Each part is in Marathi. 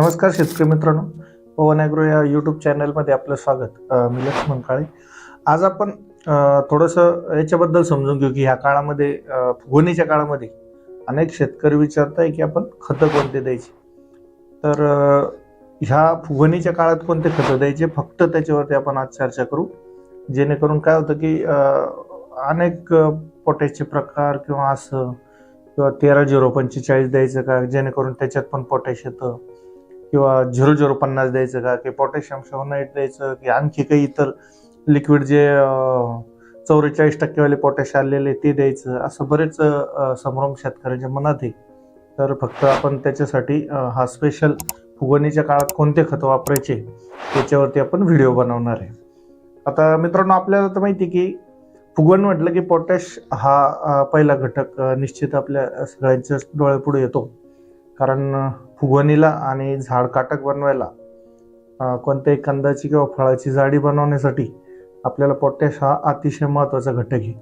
नमस्कार शेतकरी मित्रांनो. पवन ॲग्रो या यूट्यूब चॅनलमध्ये आपलं स्वागत. मी लक्ष्मण काळे. आज आपण थोडंसं याच्याबद्दल समजून घेऊ की ह्या काळामध्ये फुगवणीच्या काळामध्ये अनेक शेतकरी विचारताय की आपण खतं कोणते द्यायची? तर ह्या फुगवणीच्या काळात कोणते खतं द्यायचे? फक्त त्याच्यावरती आपण आज चर्चा करू. जेणेकरून काय होतं की अनेक पोटॅशचे प्रकार किंवा असं किंवा तेरा झिरो पंचेचाळीस द्यायचं का? जेणेकरून त्याच्यात पण पोटॅश येतं. किंवा झिरो झिरो पन्नास द्यायचं का की पोटॅशियम शोनाईट द्यायचं की आणखी काही इतर लिक्विड जे चौवेचाळीस टक्केवाले पोटॅश आलेले ते द्यायचं असं बरेच संभ्रम शेतकऱ्यांच्या मनात आहे. तर फक्त आपण त्याच्यासाठी हा स्पेशल फुगवणीच्या काळात कोणते खतं वापरायचे त्याच्यावरती आपण व्हिडिओ बनवणार आहे. आता मित्रांनो आपल्याला तर माहिती आहे की फुगवण म्हटलं की पोटॅश हा पहिला घटक निश्चित आपल्या सगळ्यांच्या डोळ्यापुढे येतो. कारण फुगवणीला आणि झाड काटक बनवायला कोणत्याही कंदाची किंवा फळाची जाडी बनवण्यासाठी आपल्याला पोटॅश हा अतिशय महत्त्वाचा घटक आहे.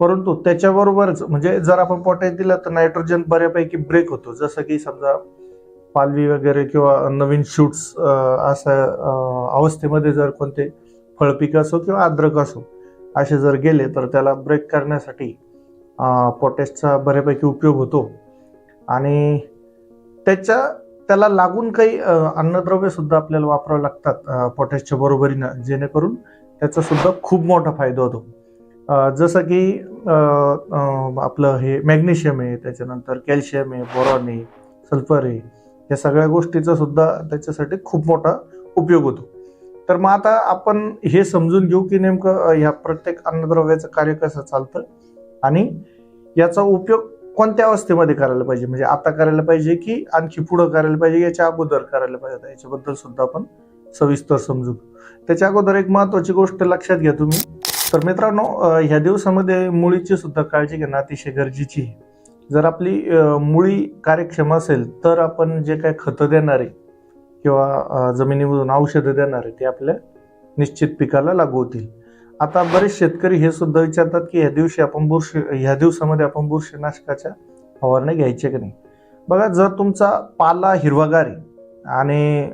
परंतु त्याच्याबरोबरच म्हणजे जर आपण पोटॅश दिलं तर नायट्रोजन बऱ्यापैकी ब्रेक होतो. जसं की समजा पालवी वगैरे किंवा नवीन शूट्स असं अवस्थेमध्ये जर कोणते फळपीक असो किंवा अद्रक असो असे जर गेले तर त्याला ब्रेक करण्यासाठी पोटॅशचा बऱ्यापैकी उपयोग होतो. आणि त्याच्या त्याला लागून काही अन्नद्रव्य सुद्धा आपल्याला वापरावं लागतात पोटॅशच्या बरोबरीनं जेणेकरून त्याचा सुद्धा खूप मोठा फायदा होतो. जसं की आपलं हे मॅग्नेशियम आहे त्याच्यानंतर कॅल्शियम आहे बोरॉन आहे सल्फर आहे या सगळ्या गोष्टीचा सुद्धा त्याच्यासाठी खूप मोठा उपयोग होतो. तर मग आता आपण हे समजून घेऊ की नेमकं ह्या प्रत्येक अन्नद्रव्याचं कार्य कसं चालतं आणि याचा उपयोग कोणत्या अवस्थेमध्ये करायला पाहिजे? म्हणजे आता करायला पाहिजे की आणखी पुढं करायला पाहिजे याच्या अगोदर करायला पाहिजे? याच्याबद्दल सुद्धा आपण सविस्तर समजू. त्याच्या अगोदर एक महत्वाची गोष्ट लक्षात घ्या तुम्ही. तर मित्रांनो ह्या दिवसामध्ये मुळीची सुद्धा काळजी घेणं अतिशय गरजेची आहे. जर आपली मुळी कार्यक्षम असेल तर आपण जे काय खतं देणारे किंवा जमिनीमधून औषधं देणारे ते आपल्या निश्चित पिकाला लागू होतील. आता बरेच शेतकरी हे सुद्धा विचारतात की ह्या दिवशी आपण बुरशी ह्या दिवसामध्ये आपण बुरशीनाशकाच्या फवारण्या घ्यायच्या की नाही? बघा जर तुमचा पाला हिरवागार आणि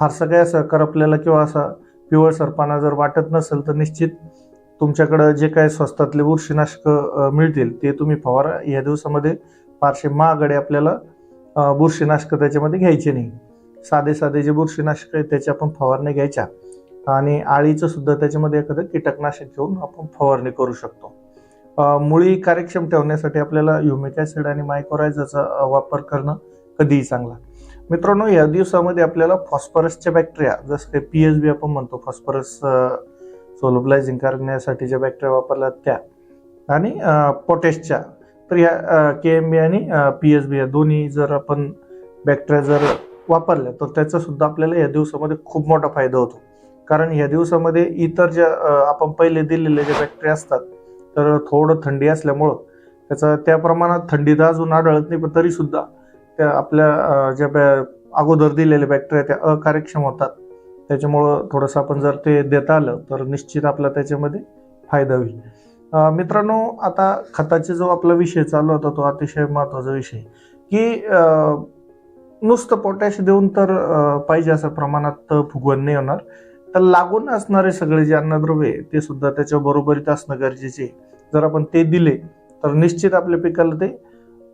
फारसं काय असं करपलेला किंवा असा पिवळसरपणा जर वाटत नसेल तर निश्चित तुमच्याकडं जे काय स्वस्तातले बुरशीनाशक मिळतील ते तुम्ही फवारा. या दिवसामध्ये फारसे महागडे आपल्याला बुरशीनाशक त्याच्यामध्ये घ्यायचे नाही. साधे साधे जे बुरशीनाशक आहेत त्याच्या आपण फवारण्या घ्यायच्या. आणि आळीचं सुद्धा त्याच्यामध्ये एखादं कीटकनाशक घेऊन आपण फवारणी करू शकतो. मुळी कार्यक्षम ठेवण्यासाठी आपल्याला युमिक ॲसिड आणि मायक्रोरायझाचा वापर करणं कधीही चांगला. मित्रांनो या दिवसामध्ये आपल्याला फॉस्फरसच्या बॅक्टेरिया जसं काही पी एच बी आपण म्हणतो फॉस्फरस सोलोबलायझिंग करण्यासाठी ज्या बॅक्टेरिया वापरल्या त्या. आणि पोटॅशच्या तर ह्या के एम बी आणि पी एच बी या दोन्ही जर आपण बॅक्टेरिया जर वापरल्या तर त्याचा सुद्धा आपल्याला या दिवसामध्ये खूप मोठा फायदा होतो. कारण ह्या दिवसामध्ये इतर ज्या आपण पहिले दिलेले जे बॅक्टेरिया असतात तर थोडं थंडी असल्यामुळं त्याचा त्या प्रमाणात थंडी तर अजून आढळत नाही पण तरीसुद्धा त्या आपल्या ज्या बॅ अगोदर दिलेल्या बॅक्टेरिया त्या अकार्यक्षम होतात. त्याच्यामुळं थोडंसं आपण जर ते देता आलं तर निश्चित आपला त्याच्यामध्ये फायदा होईल. मित्रांनो आता खताचा जो आपला विषय चालू होता तो अतिशय महत्त्वाचा विषय की नुसतं पोटॅश देऊन तर पाहिजे असं प्रमाणात फुगवण नाही होणार. तर लागून असणारे सगळे जे अन्नद्रव्य आहे ते सुद्धा त्याच्या बरोबरीत असणं गरजेचे जर आपण ते दिले तर निश्चित आपल्या पिकाला ते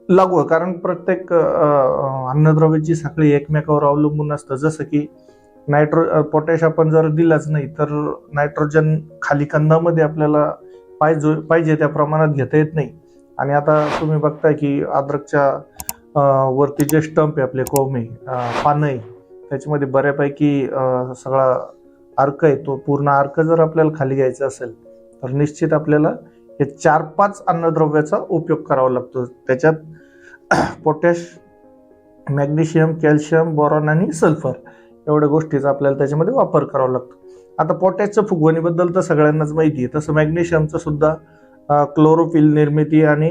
लागू आहे. कारण प्रत्येक अन्नद्रव्याची साखळी एकमेकावर अवलंबून असतं. जसं की नायट्रो पोटॅश आपण जर दिलाच नाही तर नायट्रोजन खाली कंदामध्ये आपल्याला पाहिजे पाहिजे त्या प्रमाणात घेता येत नाही. आणि आता तुम्ही बघताय की अद्रकच्या वरती जे स्टंप आहे आपले कोमे पानं आहे त्याच्यामध्ये बऱ्यापैकी सगळा अर्क आहे तो पूर्ण अर्क जर आपल्याला खाली घ्यायचा असेल तर निश्चित आपल्याला हे चार पाच अन्नद्रव्याचा उपयोग करावा लागतो. त्याच्यात पोटॅश मॅग्नेशियम कॅल्शियम बोरॉन आणि सल्फर एवढ्या गोष्टीचा आपल्याला त्याच्यामध्ये वापर करावा लागतो. आता पोटॅशच्या फुगवणीबद्दल तर सगळ्यांनाच माहिती आहे. तसं मॅग्नेशियमचं सुद्धा क्लोरोफिल निर्मिती आणि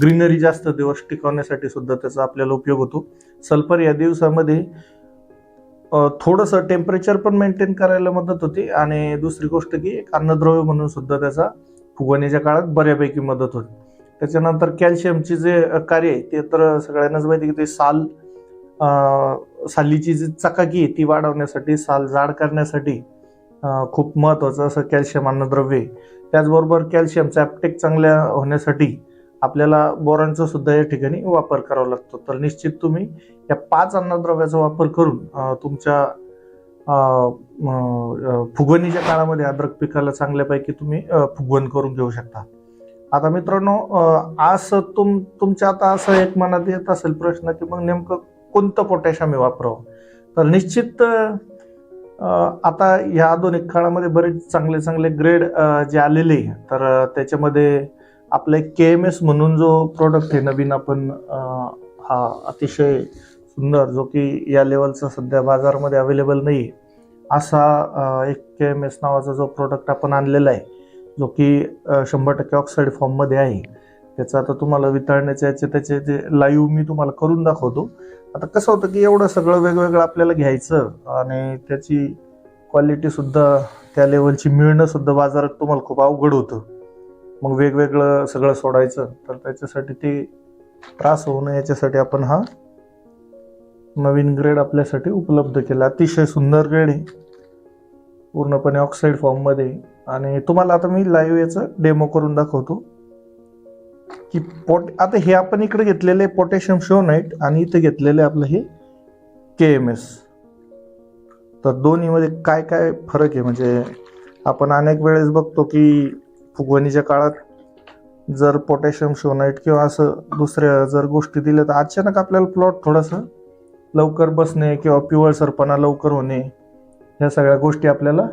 ग्रीनरी जास्त दिवस टिकवण्यासाठी सुद्धा त्याचा आपल्याला उपयोग होतो. सल्फर या दिवसामध्ये थोडंसं टेम्परेचर पण मेंटेन करायला मदत होते. आणि दुसरी गोष्ट की एक अन्नद्रव्य म्हणून सुद्धा त्याचा फुगवणीच्या काळात बऱ्यापैकी मदत होते. त्याच्यानंतर कॅल्शियमचे जे कार्य आहे ते तर सगळ्यांनाच माहिती की ते साल सालीची जी चकाकी आहे ती वाढवण्यासाठी साल जाड करण्यासाठी खूप महत्वाचं असं कॅल्शियम अन्नद्रव्य आहे. त्याचबरोबर कॅल्शियमचं ॲप्टेक चांगल्या होण्यासाठी आपल्याला बोरांचा सुद्धा या ठिकाणी वापर करावा लागतो. तर निश्चित तुम्ही या पाच अन्नद्रव्याचा वापर करून तुमच्या फुगवणीच्या काळामध्ये अद्रक पिकाला चांगल्यापैकी तुम्ही फुगवण करून घेऊ शकता. आता मित्रांनो असं तुम तुमच्या आता असं एक मनात येत असेल प्रश्न की मग नेमकं कोणतं पोटॅश आम्ही वापरावं? तर निश्चित आता या आधुनिक काळामध्ये बरेच चांगले चांगले ग्रेड जे आलेले तर त्याच्यामध्ये आपलं एक के एम एस म्हणून जो प्रोडक्ट आहे नवीन आपण हा अतिशय सुंदर जो की या लेवलचा सध्या बाजारामध्ये अवेलेबल नाही आहे असा एक के एम एस नावाचा जो प्रोडक्ट आपण आणलेला आहे जो की शंभर टक्के ऑक्साईड फॉर्ममध्ये आहे. त्याचं आता तुम्हाला वितळण्याचे याचे त्याचे ते लाईव्ह मी तुम्हाला करून दाखवतो. आता कसं होतं की एवढं सगळं वेगवेगळं आपल्याला घ्यायचं आणि त्याची क्वालिटीसुद्धा त्या लेवलची मिळणंसुद्धा बाजारात तुम्हाला खूप अवघड होतं. मग वेगवेगळं सगळं सोडायचं तर त्याच्यासाठी ते त्रास होऊ नये याच्यासाठी आपण हा नवीन ग्रेड आपल्यासाठी उपलब्ध केला. अतिशय सुंदर ग्रेड आहे. पूर्णपणे ऑक्साईड फॉर्ममध्ये आणि तुम्हाला आता मी लाईव्ह याचं डेमो करून दाखवतो. की पोट आता हे आपण इकडे घेतलेले पोटॅशियम शोनाईट आणि इथे घेतलेले आपलं हे के एम एस तर दोन्हीमध्ये काय काय फरक आहे? म्हणजे आपण अनेक वेळेस बघतो की फुगवणीच्या काळात जर पोटॅशियम शोनाईट किंवा असं दुसऱ्या जर गोष्टी दिल्या तर अचानक आपल्याला प्लॉट थोडंसं लवकर बसणे किंवा पिवळसरपणा लवकर होणे ह्या सगळ्या गोष्टी आपल्याला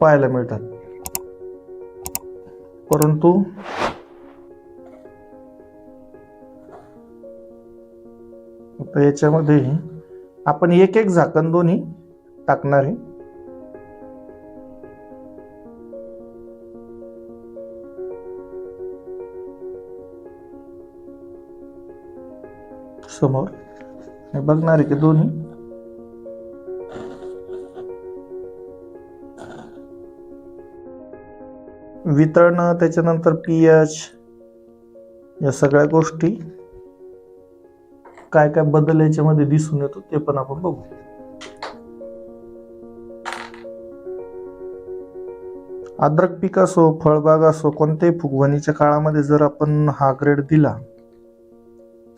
पाहायला मिळतात. परंतु याच्यामध्ये आपण एक एक झाकण दोन्ही टाकणार आहे समोर. बघणार आहे की दोन्ही. वितळणं त्याच्यानंतर पी एच या सगळ्या गोष्टी. काय काय बदल याच्यामध्ये दिसून येतो ते पण आपण बघू. अद्रक पीक असो फळबाग असो कोणत्याही फुगवणीच्या काळामध्ये जर आपण हा ग्रेड दिला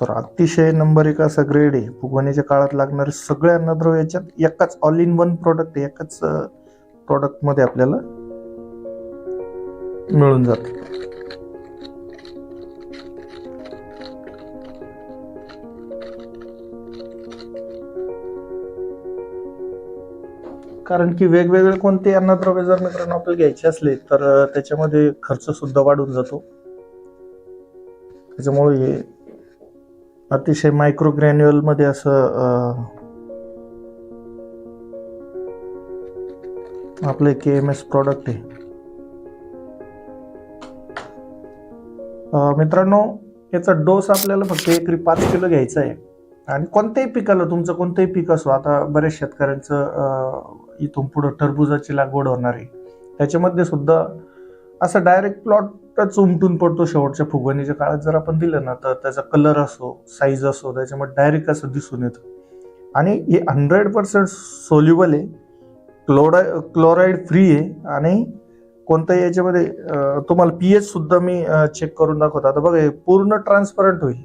तर अतिशय नंबर एक असा ग्रेड आहे. फुगवणीच्या काळात लागणारे सगळ्या अन्नद्रव्य याच्यात एकाच ऑल इन वन प्रोडक्ट आहे. एकाच प्रोडक्टमध्ये आपल्याला मिळून जात. कारण की वेगवेगळे कोणते अन्नद्रव्य जर मित्रांनो आपल्याला घ्यायचे असले तर त्याच्यामध्ये खर्च सुद्धा वाढून जातो. त्याच्यामुळे हे अतिशय मायक्रो मध्ये असं आपले के एम एस प्रॉडक्ट आहे. मित्रांनो याचा डोस आपल्याला फक्त एकरी पाच किलो घ्यायचा आहे. आणि कोणत्याही पिकाला तुमचं कोणतंही पीक असो आता बऱ्याच शेतकऱ्यांचं इथून पुढं टरबुजाची लागवड होणार आहे. त्याच्यामध्ये सुद्धा असं डायरेक्ट प्लॉटच उमटून पडतो शेवटच्या फुगवणीच्या काळात. जर आपण दिलं ना तर त्याचा कलर असो साईज असो त्याच्यामध्ये डायरेक्ट असं दिसून येतं. आणि हे हंड्रेड पर्सेंट सोल्युबल आहे. क्लोराय क्लोराईड फ्री आहे. आणि कोणत्याही याच्यामध्ये तुम्हाला पीएच सुद्धा मी चेक करून दाखवतो. आता बघा हे पूर्ण ट्रान्सपरंट होईल.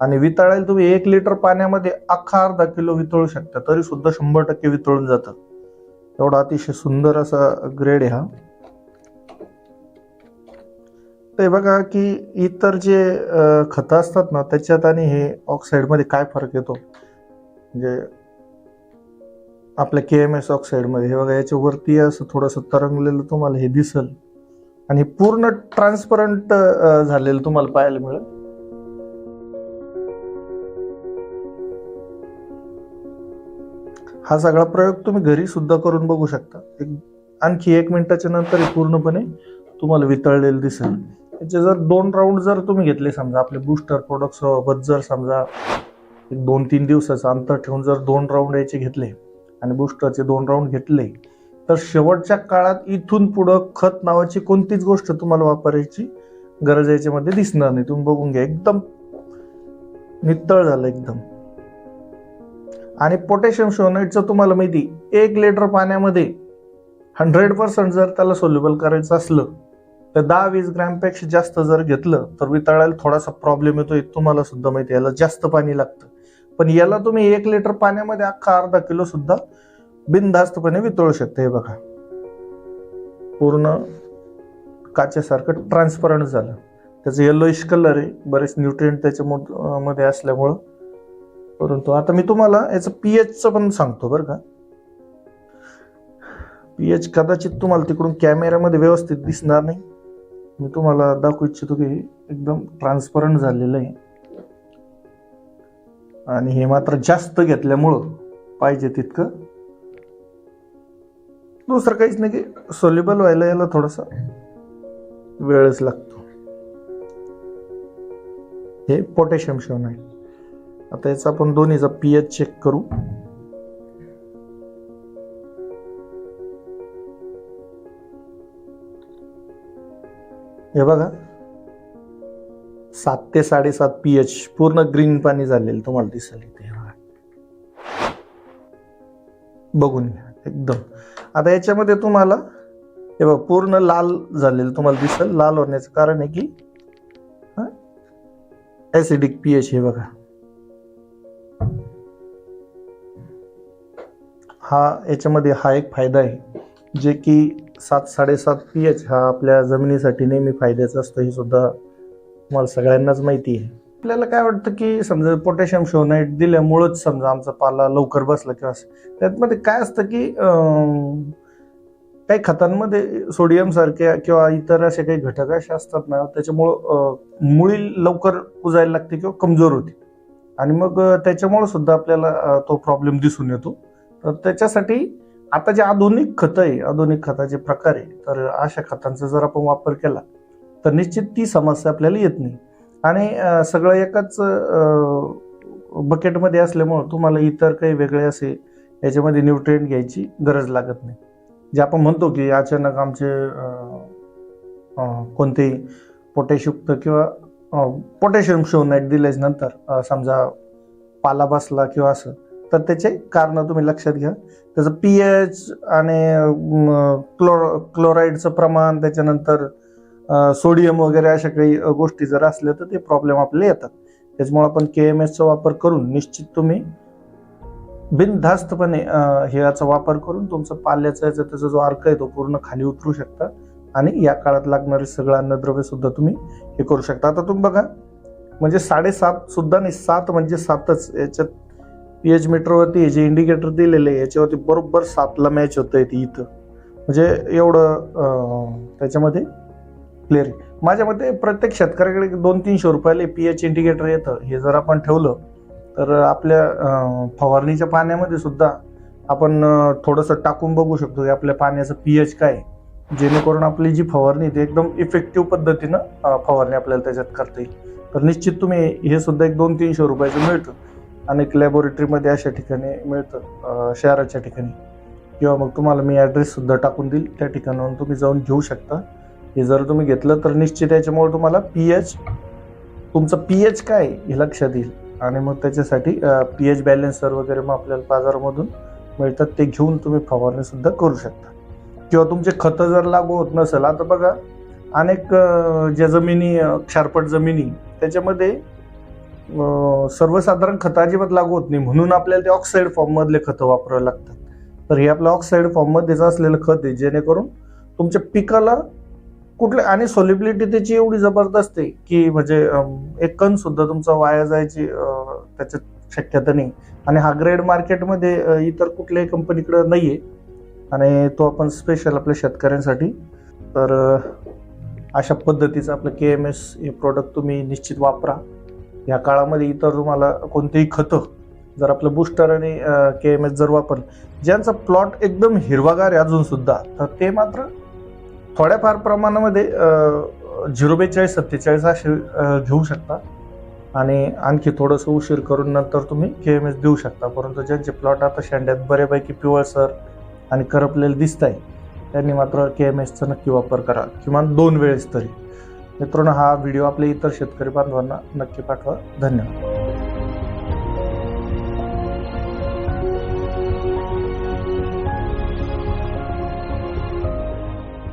आणि वितळायला तुम्ही एक लिटर पाण्यामध्ये अख्खा अर्धा किलो वितळू शकता. तरी सुद्धा शंभर टक्के वितळून जातं. एवढा अतिशय सुंदर असा ग्रेड आहे हा. ते बघा की इतर जे खतं असतात ना त्याच्यात आणि हे ऑक्साईडमध्ये काय फरक येतो? म्हणजे आपल्या के एम एस ऑक्साईडमध्ये हे बघा याच्यावरती असं थोडंसं तरंगलेलं तुम्हाला हे दिसल. आणि पूर्ण ट्रान्सपरंट झालेलं तुम्हाला पाहायला मिळेल. हा सगळा प्रयोग तुम्ही घरी सुद्धा करून बघू शकता. एक आणखी एक मिनिटाच्या नंतर पूर्णपणे तुम्हाला वितळलेलं दिसेल. याचे जर दोन राऊंड जर तुम्ही घेतले समजा आपले बूस्टर प्रोडक्ट सोबत जर समजा एक दोन तीन दिवसाचं अंतर ठेवून जर दोन राऊंड याचे घेतले आणि बूस्टरचे दोन राऊंड घेतले तर शेवटच्या काळात इथून पुढं खत नावाची कोणतीच गोष्ट तुम्हाला वापरायची गरज याच्यामध्ये दिसणार नाही. तुम्ही बघून घ्या एकदम नितळ झालं एकदम. आणि पोटॅशियम शोनाईटचं तुम्हाला माहिती एक लिटर पाण्यामध्ये हंड्रेड पर्सेंट जर त्याला सोल्युबल करायचं असलं तर दहा वीस ग्रॅमपेक्षा जास्त जर घेतलं तर वितळायला थोडासा प्रॉब्लेम येतो. एक तुम्हाला सुद्धा माहिती याला जास्त पाणी लागतं. पण याला तुम्ही एक लिटर पाण्यामध्ये अख्खा अर्धा किलो सुद्धा बिनधास्तपणे वितळू शकते. हे बघा. पूर्ण काचेसारखं ट्रान्सपरंट झालं. त्याचं येलोइश कलर आहे. बरेच न्यूट्रिएंट त्याच्या मध्ये असल्यामुळं. परंतु आता मी तुम्हाला याचं पीएचचं पण सांगतो बरं का. पीएच कदाचित तुम्हाला तिकडून कॅमेऱ्यामध्ये व्यवस्थित दिसणार नाही. मी तुम्हाला दाखवू इच्छितो की एकदम ट्रान्सपरंट झालेलं आहे. आणि हे मात्र जास्त घेतल्यामुळं पाहिजे तितकं. दुसरं काहीच नाही की सोल्युबल व्हायला याला थोडासा वेळच लागतो. हे पोटॅशियम शिवण आहे. आता याचा आपण दोन्हीचा पीएच चेक करू. हे बघा. सात ते साडेसात पीएच पूर्ण ग्रीन पाणी झालेलं तुम्हाला दिसेल इथे. बघून घ्या एकदम. आता याच्यामध्ये तुम्हाला हे बघा पूर्ण लाल झालेलं तुम्हाला दिसेल. लाल होण्याचं कारण आहे की ऍसिडिक पीएच हे बघा. हा याच्यामध्ये हा एक फायदा आहे जे की सात साडेसात पी एच हा आपल्या जमिनीसाठी नेहमी फायद्याचं असतं हे सुद्धा तुम्हाला सगळ्यांनाच माहिती आहे. आपल्याला काय वाटतं की समजा पोटॅशियम शोनाईट दिल्यामुळंच समजा आमचा पाला लवकर बसला किंवा त्यातमध्ये काय असतं की काही खतांमध्ये सोडियम किंवा इतर असे काही घटक असे असतात ना त्याच्यामुळं मुळी लवकर कुजायला लागते किंवा कमजोर होते. आणि मग त्याच्यामुळं सुद्धा आपल्याला तो प्रॉब्लेम दिसून येतो. तर त्याच्यासाठी आता जे आधुनिक खतं आहे आधुनिक खताचे प्रकार आहे तर अशा खतांचा जर आपण वापर केला तर निश्चित ती समस्या आपल्याला येत नाही. आणि सगळं एकाच बकेटमध्ये असल्यामुळं तुम्हाला इतर काही वेगळे असे याच्यामध्ये न्यूट्रिएंट घ्यायची गरज लागत नाही. जे आपण म्हणतो की अचानक आमचे कोणतेही पोटॅशयुक्त किंवा पोटॅशियम शोनाईट दिल्याच नंतर समजा पाला बसला किंवा असं तर त्याचे कारण तुम्ही लक्षात घ्या. त्याचं पी एच आणि क्लोर क्लोराईडचं प्रमाण त्याच्यानंतर सोडियम वगैरे अशा काही गोष्टी जर असल्या तर ते प्रॉब्लेम आपले येतात. त्याच्यामुळे आपण के एम एसचा वापर करून निश्चित तुम्ही बिनधास्तपणे अ, हे याचा वापर करून तुमचं पाल्याचा याचा त्याचा जो अर्क आहे तो पूर्ण खाली उतरू शकता. आणि या काळात लागणारे सगळं अन्नद्रव्य सुद्धा तुम्ही हे करू शकता. आता तुम्ही बघा म्हणजे साडेसात सुद्धा नाही सात म्हणजे सातच याच्यात पी एच मीटरवरती हे जे इंडिकेटर दिलेले आहे याच्यावरती बरोबर सातला मॅच होत आहे ती इथं. म्हणजे एवढं त्याच्यामध्ये क्लिअर आहे. माझ्या मते प्रत्येक शेतकऱ्याकडे दोन तीनशे रुपयाला पी एच इंडिकेटर येतं. हे जर आपण ठेवलं तर आपल्या फवारणीच्या पाण्यामध्ये सुद्धा आपण थोडंसं टाकून बघू शकतो की आपल्या पाण्याचं पी एच काय जेणेकरून आपली जी फवारणी ती एकदम इफेक्टिव्ह पद्धतीनं फवारणी आपल्याला त्याच्यात करता येईल. तर निश्चित तुम्ही हे सुद्धा एक दोन तीनशे रुपयाचं मिळतं. अनेक लॅबोरेटरीमध्ये अशा ठिकाणी मिळतं शहराच्या ठिकाणी. किंवा मग तुम्हाला मी ॲड्रेससुद्धा टाकून देईल त्या ठिकाणाहून तुम्ही जाऊन घेऊ शकता. हे जर तुम्ही घेतलं तर निश्चित याच्यामुळे तुम्हाला पी एच तुमचं पी एच काय हे लक्षात येईल. आणि मग त्याच्यासाठी पी एच बॅलेन्सर वगैरे मग आपल्याला बाजारामधून मिळतात ते घेऊन तुम्ही फवारणीसुद्धा करू शकता. किंवा तुमचे खतं जर लागू होत नसेल आता बघा अनेक ज्या जमिनी क्षारपट जमिनी त्याच्यामध्ये सर्वसाधारण खतं अजिबात लागू होत नाही. म्हणून आपल्याला ते ऑक्साईड फॉर्ममधले खतं वापरावे लागतात. तर हे आपलं ऑक्साईड फॉर्ममध्येच असलेलं खत आहे जेणेकरून तुमच्या पिकाला कुठल्या आणि सोलिबिलिटी त्याची एवढी जबरदस्त आहे की म्हणजे एक कण सुद्धा तुमचा वाया जायची त्याच्यात शक्यता नाही. आणि हा ग्रेड मार्केटमध्ये इतर कुठल्याही कंपनीकडे आहे आणि तो आपण स्पेशल आपल्या शेतकऱ्यांसाठी. तर अशा पद्धतीचं आपलं के एम एस हे प्रोडक्ट तुम्ही निश्चित वापरा. या काळामध्ये इतर तुम्हाला कोणतेही खतं जर आपलं बूस्टर आणि के एम एस जर वापरलं ज्यांचा प्लॉट एकदम हिरवागार आहे अजून सुद्धा तर ते मात्र थोड्याफार प्रमाणामध्ये झिरो बेचाळीस सत्तेचाळीस असे घेऊ शकता. आणि आणखी थोडंसं उशीर करून नंतर तुम्ही के एम एस देऊ शकता. परंतु ज्यांचे प्लॉट आता शेंड्यात बऱ्यापैकी पिवळसर आणि करपलेले दिसत आहे त्यांनी मात्र के एम एसचा नक्की वापर करा. किमान दोन वेळेस तरी. मित्रांनो हा व्हिडिओ आपल्या इतर शेतकरी बांधवांना नक्की पाठवा. धन्यवाद.